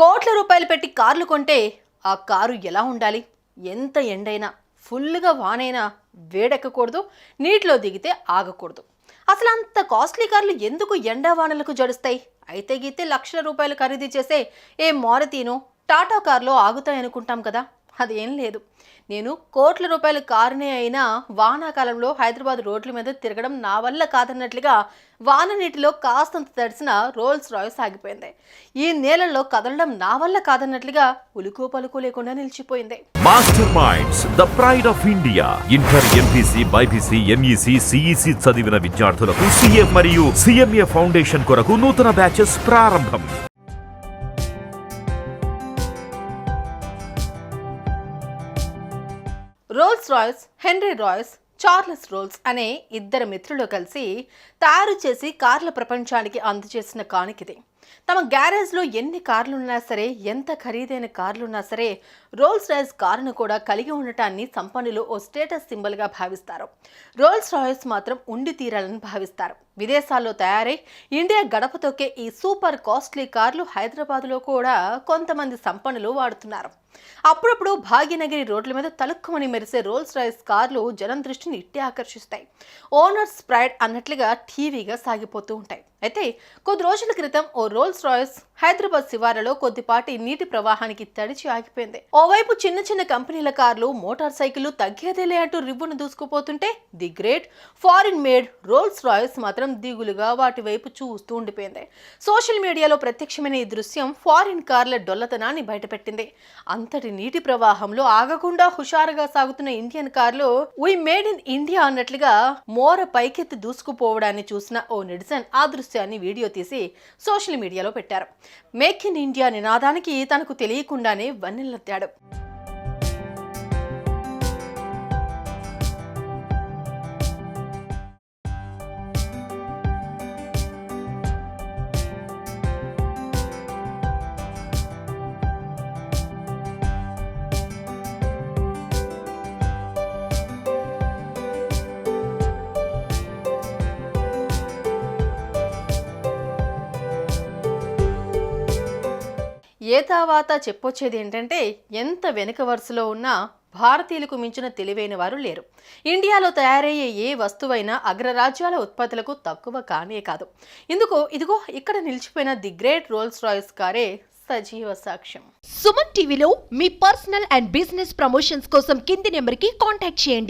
కోట్ల రూపాయలు పెట్టి కార్లు కొంటే ఆ కారు ఎలా ఉండాలి? ఎంత ఎండైనా ఫుల్గా వానైనా వేడెక్కకూడదు నీటిలో దిగితే ఆగకూడదు. అసలు అంత కాస్ట్లీ కార్లు ఎందుకు ఎండా వానలకు జడుస్తాయి? అయితే గీతే లక్షల రూపాయలు ఖరీదు చేసే ఏ మారుతీను టాటా కార్లో ఆగుతాయనుకుంటాం కదా. అదేం లేదు. నేను కోట్ల రూపాయల కారునే అయినా వానాకాలంలో హైదరాబాద్ రోడ్ల మీద తిరగడం నా వల్ల కాదన్నట్లుగా వాన నీటిలో కాస్తంత తడిసిన రోల్స్ రాయ్స్ ఆగిపోయింది. ఈ నేలల్లో కదలడం నా వల్ల కాదన్నట్లుగా ఉలుకు పలుకు లేకుండా నిలిచిపోయింది. Master minds the pride of India inter MPC BiPC MEC CEC చదివిన విద్యార్థులకు సీఏ మరియు సిఎంఏ ఫౌండేషన్ కొరకు నూతన బ్యాచెస్ ప్రారంభం. Rolls Royce Henry Royce Charles Rolls అనే ఇద్దరు మిత్రులు కలిసి తయారు చేసి కార్ల ప్రపంచానికి అందజేసిన కానికిది తమ గ్యారేజ్లో ఎన్ని కార్లున్నా సరే ఎంత ఖరీదైన కార్లున్నా సరే రోల్స్ రాయ్స్ కారును కూడా కలిగి ఉండటాన్ని సంపన్నులు ఓ స్టేటస్ సింబల్గా భావిస్తారు. రోల్స్ రాయ్స్ మాత్రం ఉండి తీరాలని భావిస్తారు. విదేశాల్లో తయారై ఇండియా గడప తొక్కే ఈ సూపర్ కాస్ట్లీ కార్లు హైదరాబాద్లో కూడా కొంతమంది సంపన్నులు వాడుతున్నారు. అప్పుడప్పుడు భాగ్యనగిరి రోడ్ల మీద తలుక్కుమని మెరిసే రోల్స్ రాయ్స్ కార్లు జనం దృష్టిని ఇట్టే ఆకర్షిస్తాయి. ఓనర్స్ ప్రైడ్ అన్నట్లుగా టీవీగా సాగిపోతూ ఉంటాయి. అయితే కొద్ది రోజుల క్రితం ఓ రోల్స్ రాయల్స్ హైదరాబాద్ శివారులో కొద్దిపాటి నీటి ప్రవాహానికి తడిచి ఆగిపోయింది. ఓవైపు చిన్న చిన్న కంపెనీల కార్లు మోటార్ సైకిళ్ళు తగ్గేదేలే అంటూ రివ్వును దూసుకుపోతుంటే the great foreign made Rolls Royals మాత్రం దిగులుగా వాటి వైపు చూస్తూ ఉండిపోయింది. సోషల్ మీడియాలో ప్రత్యక్షమైన ఈ దృశ్యం ఫారిన్ కార్ల డొల్లతనాన్ని బయటపెట్టింది. అంతటి నీటి ప్రవాహంలో ఆగకుండా హుషారుగా సాగుతున్న ఇండియన్ కార్లు వీ మేడ్ ఇన్ ఇండియా అన్నట్లుగా మోర పైకెత్తి దూసుకుపోవడాన్ని చూసిన ఓ నెడిసన్ ఆ దృశ్యం దృశ్యాన్ని వీడియో తీసి సోషల్ మీడియాలో పెట్టారు. మేక్ ఇన్ ఇండియా నినాదానికి తనకు తెలియకుండానే వన్నెలెత్తాడు ఏ తావాత చెప్పొచ్చేది ఏంటంటే ఎంత వెనుక వరుసలో ఉన్నా భారతీయులకు మించిన తెలివైన వారు లేరు. ఇండియాలో తయారయ్యే ఏ వస్తువైనా అగ్రరాజ్యాల ఉత్పత్తులకు తక్కువ కానే కాదు. ఇందుకు ఇదిగో ఇక్కడ నిలిచిపోయిన ది గ్రేట్ రోల్స్ రాయ్స్ కారే సజీవ సాక్ష్యం. సుమన్ టీవీలో మీ పర్సనల్ అండ్ బిజినెస్ ప్రమోషన్స్ కోసం కింది నెంబర్కి కాంటాక్ట్ చేయండి.